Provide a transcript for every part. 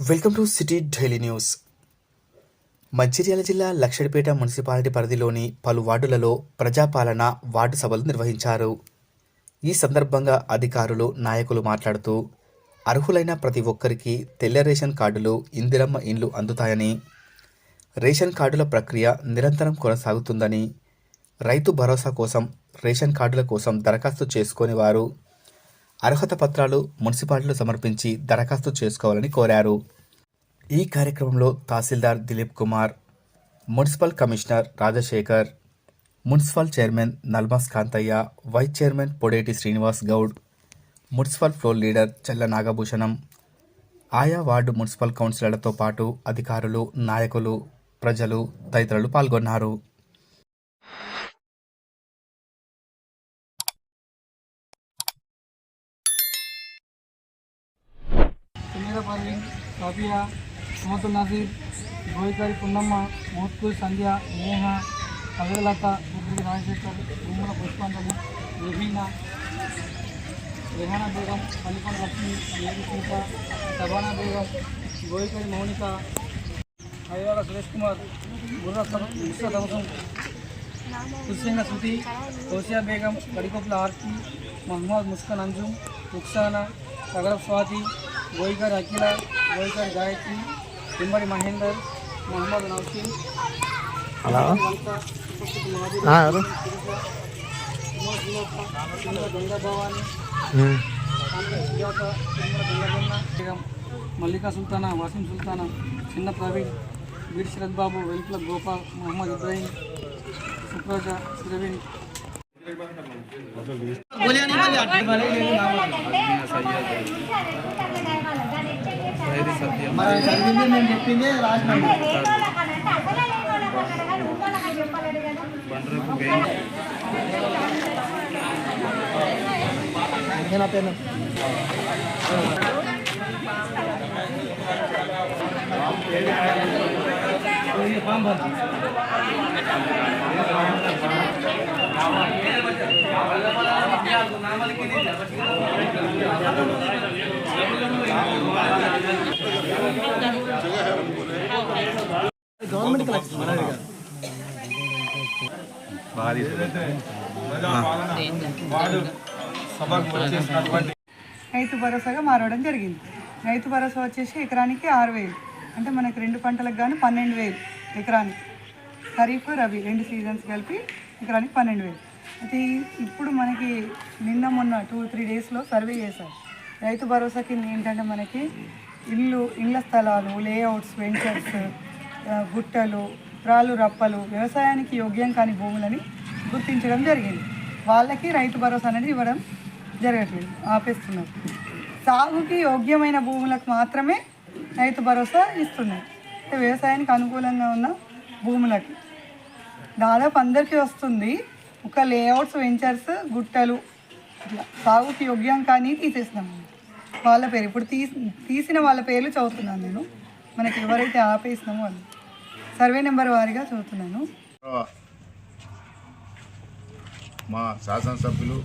Welcome to city daily news. Mancherial జిల్లా Luxettipet municipality పరిధిలోని పలు వార్డులలో ప్రజాపాలన వార్డు సభలు నిర్వహించారు. ఈ సందర్భంగా అధికారులు నాయకులు మాట్లాడుతూ అర్హులైన ప్రతి ఒక్కరికి తెల్ల రేషన్ కార్డులు ఇందిరమ్మ ఇండ్లు అందుతాయని రేషన్ కార్డుల ప్రక్రియ నిరంతరం కొనసాగుతుందని రైతు భరోసా కోసం రేషన్ కార్డుల కోసం దరఖాస్తు చేసుకొని వారు అర్హత పత్రాలు మున్సిపాలిటీలు సమర్పించి దరఖాస్తు చేసుకోవాలని కోరారు. ఈ కార్యక్రమంలో tahsildar Dilip Kumar municipal commissioner Rajasekhar municipal chairman Nalmas Kantaiah vice chairman Podeti Srinivas Goud municipal floor leader Chella Nagabhushanam ఆయా వార్డు మున్సిపల్ కౌన్సిలర్లతో పాటు అధికారులు నాయకులు ప్రజలు తదితరులు పాల్గొన్నారు. పర్వీన్ సఫియా మహతుల్ నజీర్ గోయికరి పున్నమ్మ మోత్కూర్ సంధ్య నేహ అగరలత ముద్రి రాజశేఖర్ గుమ్మల పుష్పాంజలి రుహీనా రెహానా బేగం పల్లికొండ లక్ష్మి ఏది సీత శబానా బేగం గోయికరి మౌనిక అయ్యాల సురేష్ కుమార్ బుర్ర ముస్తా దవసం హుస్సేన శృతి కోసియా బేగం కడికొప్పుల ఆర్తి మహమ్మద్ ముస్కాన్ అంజుమ్ రుక్సానా సగరఫ్ స్వాతి గోయికర్ అఖిల గోయికర్ గాయత్రి టింబడి మహేందర్ మహమ్మద్ నౌషీన్ హలో ఎవరు గంగా భవాని సుజాత తిరుమల గంగన్న బేగం మల్లికా సుల్తానా వాసిం సుల్తానా చిన్న ప్రవీణ్ వీర్ శరత్ బాబు వెల్పుల గోపాల్ మహమ్మద్ ఇబ్రాహీం సుప్రజ ప్రవీణ్ చదివింది నేను చెప్పింది రాసినాను నా పేరు? గవర్నమెంట్ రైతు భరోసాగా మారడం జరిగింది. రైతు భరోసా వచ్చేసి ఎకరానికి ఆరు వేలు. అంటే మనకి రెండు పంటలకు కానీ పన్నెండు వేలు ఎకరానికి. ఖరీఫ్ రబీ రెండు సీజన్స్ కలిపి ఎకరానికి పన్నెండు వేలు. అయితే ఇప్పుడు మనకి నిన్న మొన్న టూ త్రీ డేస్లో సర్వే చేశారు. రైతు భరోసా కింద ఏంటంటే మనకి ఇల్లు ఇళ్ళ స్థలాలు లేఅవుట్స్ వెంచర్స్ గుట్టలు రాళ్ళు రప్పలు వ్యవసాయానికి యోగ్యం కాని భూములని గుర్తించడం జరిగింది. వాళ్ళకి రైతు భరోసా అనేది ఇవ్వడం జరగట్లేదు ఆపేస్తున్నారు. సాగుకి యోగ్యమైన భూములకు మాత్రమే రైతు భరోసా ఇస్తున్నారు. వ్యవసాయానికి అనుకూలంగా ఉన్న భూములకి. దాదాపు అందరికీ వస్తుంది ఒక లేఅవుట్స్ వెంచర్స్ గుట్టలు ఇట్లా సాగుకి యోగ్యం కానీ తీసేసినాం వాళ్ళ పేరు. ఇప్పుడు తీసి తీసిన వాళ్ళ పేర్లు చదువుతున్నాను నేను. మనకి ఎవరైతే ఆపేసినామో వాళ్ళు సర్వే నెంబర్ వారిగా చదువుతున్నాను. మా శాసనసభ్యులు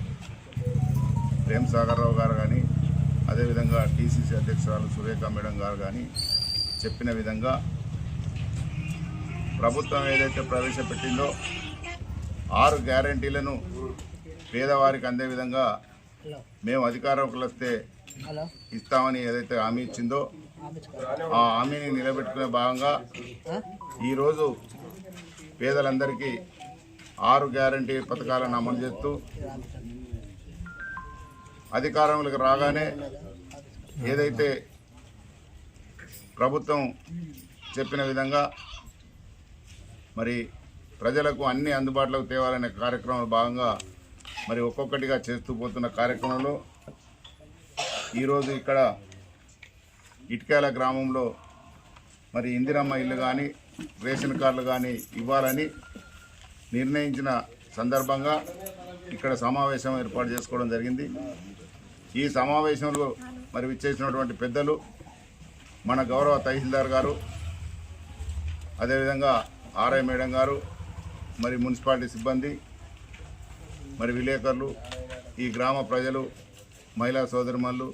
ప్రేమ్ సాగర్ రావు గారు కానీ అదేవిధంగా టీసీసీ అధ్యక్షురాలు సురేఖ మేడం గారు కానీ చెప్పిన విధంగా ప్రభుత్వం ఏదైతే ప్రవేశపెట్టిందో ఆరు గ్యారంటీలను పేదవారికి అందే విధంగా మేము అధికారంలోకి వస్తే ఇస్తామని ఏదైతే హామీ ఇచ్చిందో ఆ హామీని నిలబెట్టుకునే భాగంగా ఈరోజు పేదలందరికీ ఆరు గ్యారంటీ పథకాలను అమలు చేస్తూ అధికారంలోకి రాగానే ఏదైతే ప్రభుత్వం చెప్పిన విధంగా మరి ప్రజలకు అన్ని అందుబాటులోకి తేవాలనే కార్యక్రమంలో భాగంగా మరి ఒక్కొక్కటిగా చేస్తూ పోతున్న కార్యక్రమంలో ఈరోజు ఇక్కడ ఇటుకాల గ్రామంలో మరి ఇందిరమ్మ ఇల్లు కానీ రేషన్ కార్డులు కానీ ఇవ్వాలని నిర్ణయించిన సందర్భంగా ఇక్కడ సమావేశం ఏర్పాటు చేసుకోవడం జరిగింది. ఈ సమావేశంలో మరి విచ్చేసినటువంటి పెద్దలు మన గౌరవ తహసీల్దార్ గారు అదేవిధంగా ఆర్ఐ మేడం గారు మరి మున్సిపాలిటీ సిబ్బంది మరి విలేకరులు ఈ గ్రామ ప్రజలు మహిళా సోదరిమల్లు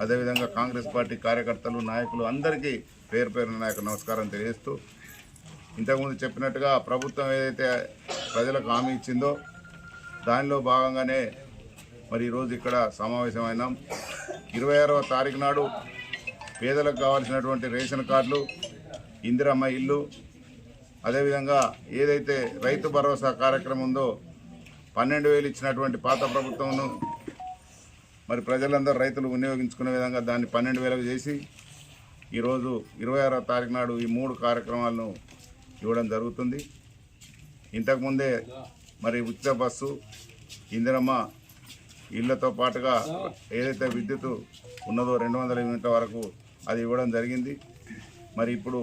అదేవిధంగా కాంగ్రెస్ పార్టీ కార్యకర్తలు నాయకులు అందరికీ పేరు పేరున నాయకు నమస్కారం తెలియజేస్తూ ఇంతకుముందు చెప్పినట్టుగా ప్రభుత్వం ఏదైతే ప్రజలకు హామీ ఇచ్చిందో దానిలో భాగంగానే మరి ఈరోజు ఇక్కడ సమావేశమైనాం. ఇరవై ఆరవ తారీఖు నాడు పేదలకు కావాల్సినటువంటి రేషన్ కార్డులు ఇందిరమ్మ ఇల్లు అదేవిధంగా ఏదైతే రైతు భరోసా కార్యక్రమం ఉందో పన్నెండు వేలు ఇచ్చినటువంటి పాత ప్రభుత్వంను మరి ప్రజలందరూ రైతులు వినియోగించుకునే విధంగా దాన్ని పన్నెండు వేలకు చేసి ఈరోజు ఇరవై ఆరో తారీఖు నాడు ఈ మూడు కార్యక్రమాలను ఇవ్వడం జరుగుతుంది. ఇంతకుముందే మరి ఉచిత బస్సు ఇందిరమ్మ ఇళ్ళతో పాటుగా ఏదైతే విద్యుత్ ఉన్నదో రెండు వందల యూనిట్ల వరకు అది ఇవ్వడం జరిగింది. మరి ఇప్పుడు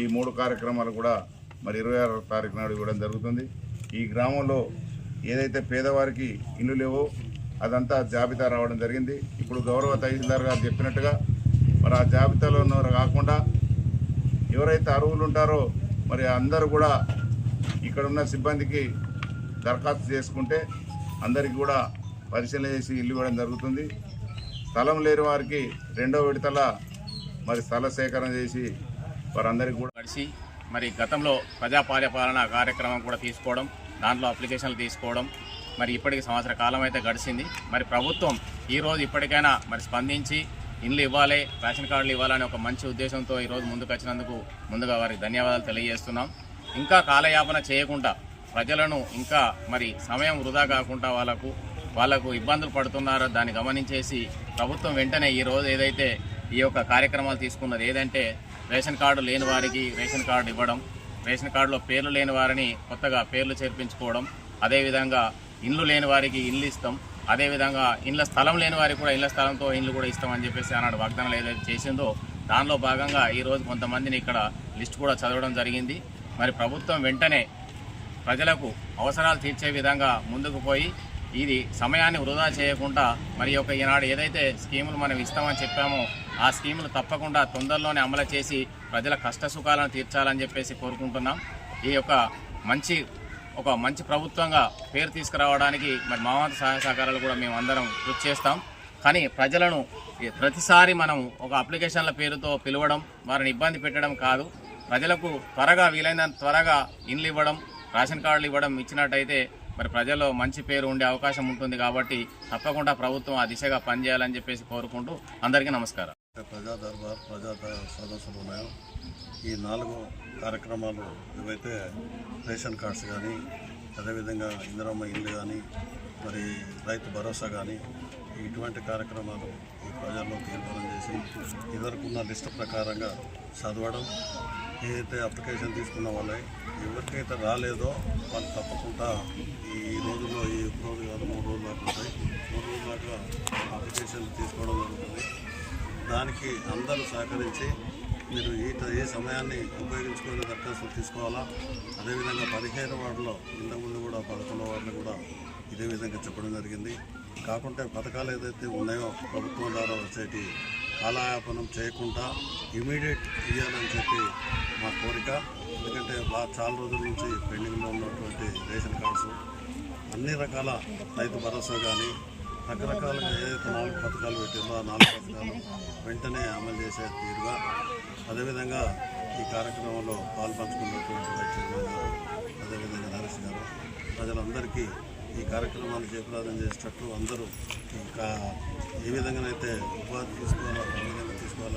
ఈ మూడు కార్యక్రమాలు కూడా మరి ఇరవై ఆరో తారీఖు నాడు ఇవ్వడం జరుగుతుంది. ఈ గ్రామంలో ఏదైతే పేదవారికి ఇల్లు లేవో అదంతా జాబితా రావడం జరిగింది. ఇప్పుడు గౌరవ తహసీల్దార్ గారు చెప్పినట్టుగా మరి ఆ జాబితాలో కాకుండా ఎవరైతే అర్హులు ఉంటారో మరి అందరూ కూడా ఇక్కడ ఉన్న సిబ్బందికి దరఖాస్తు చేసుకుంటే అందరికీ కూడా పరిశీలన చేసి ఇల్లు ఇవ్వడం జరుగుతుంది. స్థలం లేని వారికి రెండో విడతల మరి స్థల సేకరణ చేసి వారందరికీ కూడా కలిసి మరి గతంలో ప్రజాపాలన కార్యక్రమం కూడా తీసుకోవడం దాంట్లో అప్లికేషన్లు తీసుకోవడం మరి ఇప్పటికి సంవత్సర కాలం అయితే గడిచింది. మరి ప్రభుత్వం ఈరోజు ఇప్పటికైనా మరి స్పందించి ఇండ్లు ఇవ్వాలి రేషన్ కార్డులు ఇవ్వాలనే ఒక మంచి ఉద్దేశంతో ఈరోజు ముందుకు వచ్చినందుకు ముందుగా వారికి ధన్యవాదాలు తెలియజేస్తున్నాం. ఇంకా కాలయాపన చేయకుండా ప్రజలను ఇంకా మరి సమయం వృధా కాకుండా వాళ్ళకు వాళ్ళకు ఇబ్బందులు పడుతున్నారో దాన్ని గమనించేసి ప్రభుత్వం వెంటనే ఈ రోజు ఏదైతే ఈ యొక్క కార్యక్రమాలు తీసుకున్నది ఏదంటే రేషన్ కార్డు లేని వారికి రేషన్ కార్డు ఇవ్వడం రేషన్ కార్డులో పేర్లు లేని వారిని కొత్తగా పేర్లు చేర్పించుకోవడం అదేవిధంగా ఇండ్లు లేని వారికి ఇల్లు ఇస్తాం అదేవిధంగా ఇండ్ల స్థలం లేని వారికి కూడా ఇళ్ళ స్థలంతో ఇండ్లు కూడా ఇస్తామని చెప్పేసి ఆనాడు వాగ్దానాలు ఏదైతే చేసిందో దానిలో భాగంగా ఈరోజు కొంతమందిని ఇక్కడ లిస్ట్ కూడా చదవడం జరిగింది. మరి ప్రభుత్వం వెంటనే ప్రజలకు అవసరాలు తీర్చే విధంగా ముందుకు పోయి ఇది సమయాన్ని వృధా చేయకుండా మరి యొక్క ఈనాడు ఏదైతే స్కీములు మనం ఇస్తామని చెప్పామో ఆ స్కీములు తప్పకుండా తొందరలోనే అమలు చేసి ప్రజల కష్ట సుఖాలను తీర్చాలని చెప్పేసి కోరుకుంటున్నాం. ఈ యొక్క మంచి ఒక మంచి ప్రభుత్వంగా పేరు తీసుకురావడానికి మరి మావంత సహాయ సహకారాలు కూడా మేము అందరం కృషి చేస్తాం. కానీ ప్రజలను ప్రతిసారి మనం ఒక అప్లికేషన్ల పేరుతో పిలవడం వారిని ఇబ్బంది పెట్టడం కాదు. ప్రజలకు త్వరగా వీలైనంత త్వరగా ఇండ్లు ఇవ్వడం రేషన్ కార్డులు ఇవ్వడం ఇచ్చినట్టయితే మరి ప్రజల్లో మంచి పేరు ఉండే అవకాశం ఉంటుంది కాబట్టి తప్పకుండా ప్రభుత్వం ఆ దిశగా పనిచేయాలని చెప్పేసి కోరుకుంటూ అందరికీ నమస్కారం. ప్రజా దర్బార్ ప్రజా సదస్సులు ఉన్నాయో ఈ నాలుగు కార్యక్రమాలు ఏవైతే రేషన్ కార్డ్స్ కానీ అదేవిధంగా ఇందిరమ్మ ఇల్లు కానీ మరి రైతు భరోసా కానీ ఇటువంటి కార్యక్రమాలు ఈ ప్రజల్లో తీర్మానం చేసి ఇదివరకున్న లిస్టు ప్రకారంగా చదవడం ఏదైతే అప్లికేషన్ తీసుకున్న వాళ్ళే ఎవరికైతే రాలేదో వాళ్ళు తప్పకుండా ఈ రోజుల్లో ఈ ఒక రోజు కాదు మూడు రోజులు దాకా ఉంటాయి. మూడు రోజుల దాకా అప్లికేషన్లు తీసుకోవడం జరుగుతుంది. దానికి అందరూ సహకరించి మీరు ఈ ఈ సమయాన్ని ఉపయోగించుకునే దరఖాస్తులు తీసుకోవాలా? అదేవిధంగా పదిహేను వార్డులో ఇంతకుముందు కూడా పదకొండు వార్డులు కూడా ఇదే విధంగా చెప్పడం జరిగింది. కాకుంటే పథకాలు ఏదైతే ఉన్నాయో ప్రభుత్వం ద్వారా వచ్చేటి కాలయాపనం చేయకుండా ఇమీడియట్ ఇవ్వాలని చెప్పి మా కోరిక. ఎందుకంటే బాగా చాలా రోజుల నుంచి పెండింగ్లో ఉన్నటువంటి రేషన్ కార్డ్స్ అన్ని రకాల రైతు భరోసా కానీ రకరకాలుగా ఏదైతే నాలుగు పథకాలు పెట్టిందో ఆ నాలుగు పథకాలు వెంటనే అమలు చేసే తీరుగా అదేవిధంగా ఈ కార్యక్రమంలో పాల్పంచుకున్నటువంటి వైస్ చైర్మన్ గారు అదేవిధంగా నరేష్ గారు ప్రజలందరికీ ఈ కార్యక్రమాలు జయప్రదం చేసేటట్టు అందరూ ఇంకా ఏ విధంగానైతే ఉపాధి తీసుకోవాలో ఆ విధంగా తీసుకోవాలి